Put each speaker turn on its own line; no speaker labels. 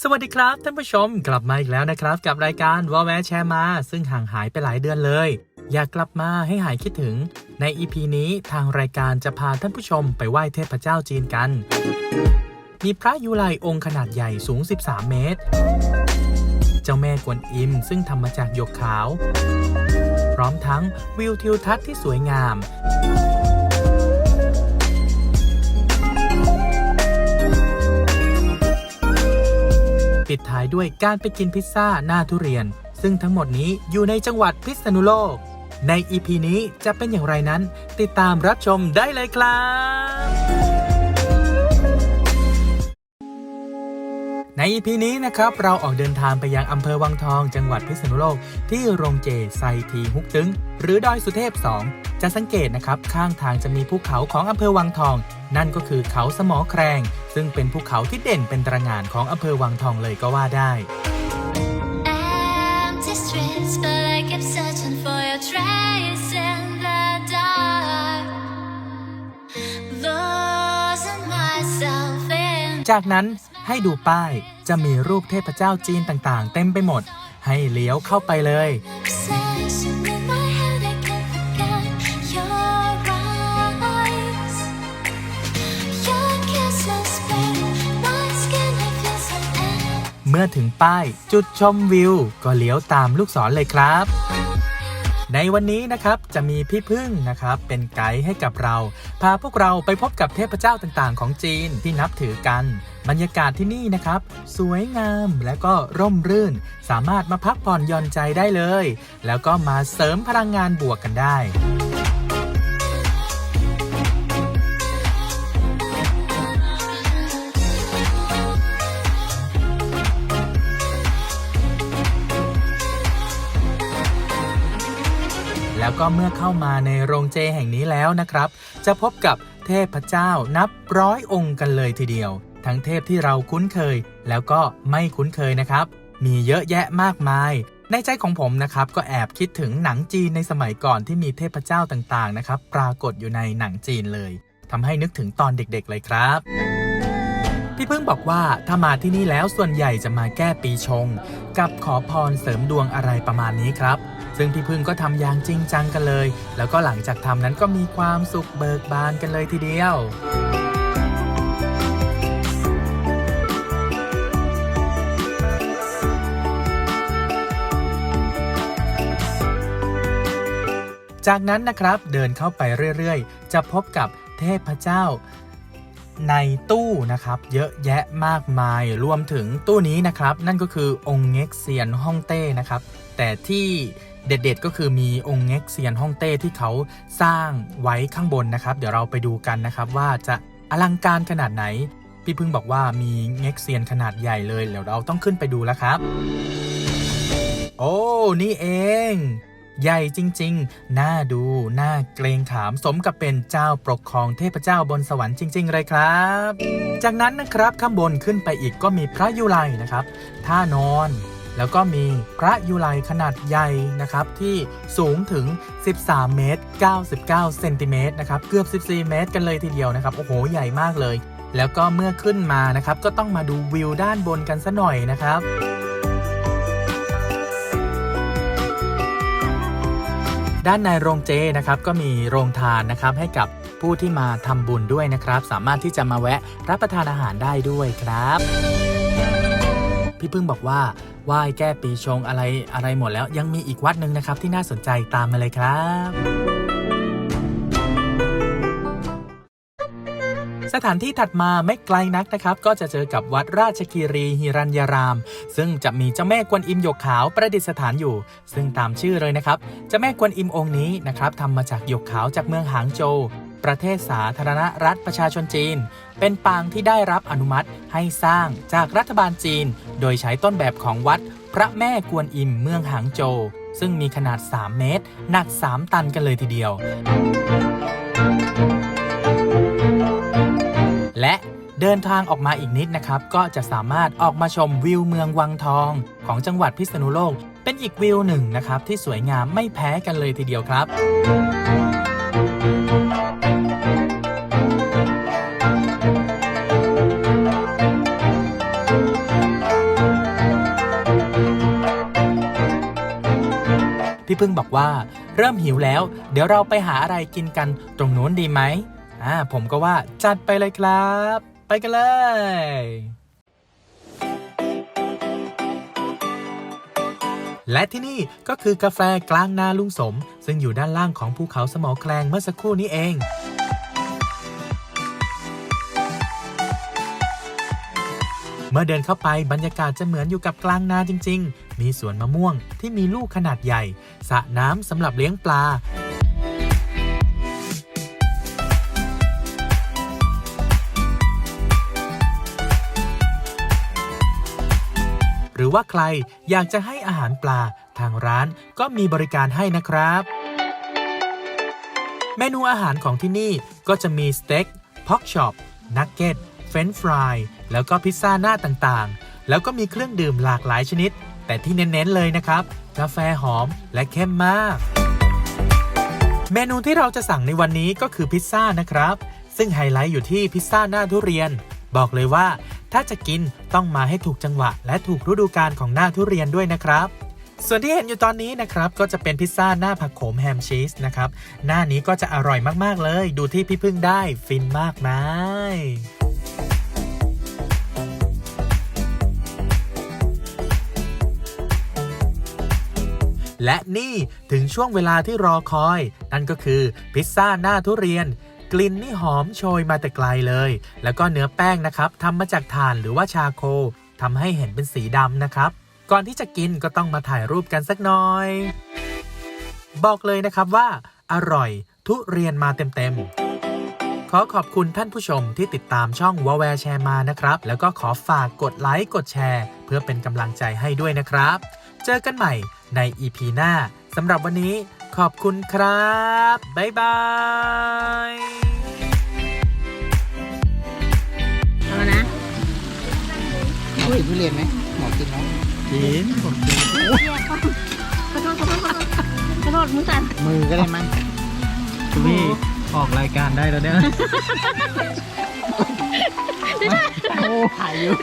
สวัสดีครับท่านผู้ชมกลับมาอีกแล้วนะครับ กับรายการวอลแวร์แชร์มา ซึ่งห่างหายไปหลายเดือนเลย อยากกลับมาให้หายคิดถึง ใน EP นี้ทางรายการจะพาท่านผู้ชมไปไหว้เทพเจ้าจีนกัน มีพระยุไลองค์ขนาดใหญ่สูง 13 เมตร เจ้าแม่กวนอิมซึ่งทำมาจากหยกขาว พร้อมทั้งวิวทิวทัศน์ที่สวยงามายด้วยการไปกินพิซซ่าหน้าทุเรียน ซึ่งทั้งหมดนี้อยู่ในจังหวัดพิษณุโลก ใน EP นี้จะเป็นอย่างไรนั้น ติดตามรับชมได้เลยครับใน EP นี้นะครับ เราออกเดินทางไปยังอำเภอวังทอง จังหวัดพิษณุโลก ที่โรงเจไซทีฮุกตึง หรือดอยสุเทพ 2 จะสังเกตนะครับข้างทางจะมีภูเขาของอำเภอวังทอง นั่นก็คือเขาสมอแครง ซึ่งเป็นภูเขาที่เด่นเป็นตระหง่านของอำเภอวังทองเลยก็ว่าได้
Empty streets, but I keep searching for your trace in the dark. Losing myself in
จากนั้นให้ดูป้ายจะมีรูปเทพเจ้าจีนต่างๆ เต็มไปหมด ให้เลี้ยวเข้าไปเลย มื่อถึงป้ายจุดชมวิว ก็เลี้ยวตามลูกศรเลยครับ ในวันนี้นะครับจะมีพี่พึ่งนะครับ เป็นไกด์ให้กับเรา พาพวกเราไปพบกับเทพเจ้าต่างๆ ของจีนที่นับถือกัน บรรยากาศที่นี่นะครับ สวยงามและก็ร่มรื่น สามารถมาพักผ่อนหย่อนใจได้เลย แล้วก็มาเสริมพลังงานบวกกันได้ แล้วก็เมื่อเข้ามาในโรงเจแห่งนี้แล้วนะครับ จะพบกับเทพเจ้านับร้อยองค์กันเลยทีเดียว ทั้งเทพที่เราคุ้นเคย แล้วก็ไม่คุ้นเคยนะครับ มีเยอะแยะมากมาย ในใจของผมนะครับก็แอบคิดถึงหนังจีนในสมัยก่อนที่มีเทพเจ้าต่างๆนะครับ ปรากฏอยู่ในหนังจีนเลยทำให้นึกถึงตอนเด็กๆเลยครับพี่พึ่งบอกว่าถ้ามาที่นี่แล้วส่วนใหญ่จะมาแก้ปีชง กับขอพรเสริมดวงอะไรประมาณนี้ครับ ซึ่งพี่พึ่งก็ทำอย่างจริงจังกันเลย แล้วก็หลังจากทำนั้นก็มีความสุขเบิกบานกันเลยทีเดียวจากนั้นนะครับเดินเข้าไปเรื่อยๆ จะพบกับเทพเจ้าในตู้นะครับ เยอะแยะมากมาย รวมถึงตู้นี้นะครับ นั่นก็คือองค์เง็กเซียนฮ่องเต้นะครับ แต่ที่ เด็ดๆ ก็คือมีองค์เง็กเซียนฮ่องเต้ที่เขาสร้างไว้ข้างบนนะครับ เดี๋ยวเราไปดูกันนะครับว่าจะอลังการขนาดไหน พี่พึ่งบอกว่ามีเง็กเซียนขนาดใหญ่เลยเดี๋ยวเราต้องขึ้นไปดูแล้วครับ โอ้ นี่เอง ใหญ่จริงๆ น่าดู น่าเกรงขาม สมกับเป็นเจ้าปกครองเทพเจ้าบนสวรรค์จริง ๆ เลยครับ จากนั้นนะครับข้างบนขึ้นไปอีกก็มีพระยุไลนะครับท่านอน แล้วก็มีพระยุไลขนาดใหญ่นะครับที่สูงถึง 13 เมตร 99 เซนติเมตรนะครับเกือบ 14 เมตร กันเลยทีเดียวนะครับโอ้โหใหญ่มากเลย แล้วก็เมื่อขึ้นมานะครับก็ต้องมาดูวิวด้านบนกันซะหน่อยนะครับด้านในโรงเจนะครับก็มีโรงทานนะครับให้กับผู้ที่มาทำบุญด้วยนะครับ สามารถที่จะมาแวะรับประทานอาหารได้ด้วยครับ พี่พึ่งบอกว่าไหว้แก้ปีชงอะไรอะไรหมดแล้ว ยังมีอีกวัดหนึ่งนะครับที่น่าสนใจตามมาเลยครับสถานที่ถัดมาไม่ไกลนักนะครับ ก็จะเจอกับวัดราชคีรีหิรัญยาราม ซึ่งจะมีเจ้าแม่กวนอิมหยกขาวประดิษฐานอยู่ ซึ่งตามชื่อเลยนะครับเจ้าแม่กวนอิมองค์นี้นะครับทำมาจากหยกขาวจากเมืองหางโจว ประเทศสาธารณรัฐประชาชนจีน เป็นปางที่ได้รับอนุมัติให้สร้างจากรัฐบาลจีน โดยใช้ต้นแบบของวัด พระแม่กวนอิมเมืองหางโจวซึ่งมีขนาด 3 เมตร หนัก 3 ตันกันเลยทีเดียว และเดินทางออกมาอีกนิดนะครับ ก็จะสามารถออกมาชมวิวเมืองวังทอง ของจังหวัดพิษณุโลก เป็นอีกวิวหนึ่งนะครับ ที่สวยงามไม่แพ้กันเลยทีเดียวครับ พี่พึ่งบอกว่า เริ่มหิวแล้ว เดี๋ยวเราไปหาอะไรกินกันตรงนู้นดีไหมอ่าผมก็ว่าจัดไปเลยครับ ไปกันเลยและที่นี่ก็คือกาแฟกลางนาลุงสม ซึ่งอยู่ด้านล่างของภูเขาสมอแคลงเมื่อสักครู่นี้เอง เมื่อเดินเข้าไปบรรยากาศจะเหมือนอยู่กับกลางนาจริง ๆ มีสวนมะม่วงที่มีลูกขนาดใหญ่สระน้ำสำหรับเลี้ยงปลาหรือว่าใครอยากจะให้อาหารปลาทางร้านก็มีบริการให้นะครับ เมนูอาหารของที่นี่ก็จะมีสเต็กพ็อกช็อปนักเก็ต เฟรนช์ฟรายแล้วก็พิซซ่าหน้าต่างๆ แล้วก็มีเครื่องดื่มหลากหลายชนิด แต่ที่เน้นๆเลยนะครับ กาแฟหอมและเข้มมาก เมนูที่เราจะสั่งในวันนี้ก็คือพิซซ่านะครับ ซึ่งไฮไลท์อยู่ที่พิซซ่าหน้าทุเรียน บอกเลยว่า ถ้าจะกินต้องมาให้ถูกจังหวะ และถูกฤดูกาลของหน้าทุเรียนด้วยนะครับส่วนที่เห็นอยู่ตอนนี้นะครับ ก็จะเป็นพิซซ่าหน้าผักโขมแฮมชีสนะครับ หน้านี้ก็จะอร่อยมาก ๆ เลย ดูที่พี่พึ่งได้ฟินมากมาย และนี่ถึงช่วงเวลาที่รอคอย นั่นก็คือพิซซ่าหน้าทุเรียน กลิ่นนี่หอมโชยมาแต่ไกลเลย แล้วก็เนื้อแป้งนะครับทำมาจากถ่านหรือว่าชาโคทำให้เห็นเป็นสีดำนะครับ ก่อนที่จะกินก็ต้องมาถ่ายรูปกันสักหน่อย บอกเลยนะครับว่า อร่อย ทุเรียนมาเต็มๆขอขอบคุณท่านผู้ชมที่ติดตามช่องวอแวร์แชร์มานะครับ แล้วก็ขอฝากกดไลค์ กดแชร์ เพื่อเป็นกำลังใจให้ด้วยนะครับ เจอกันใหม่ ใน EP หน้าสำหรับวันนี้ขอบคุณครับ บ๊ายบาย
เอาละนะ
หมอกินทุเรียนไหมหมอกินไหม
กินผมกิน
ขอโทษขอโทษขอโทษขอโทษมือสั่น
มือก็ได้มั้ง
คุณพี่ออกรายการได้แล้วเนี่ย
โอ้ถ่ายอยู่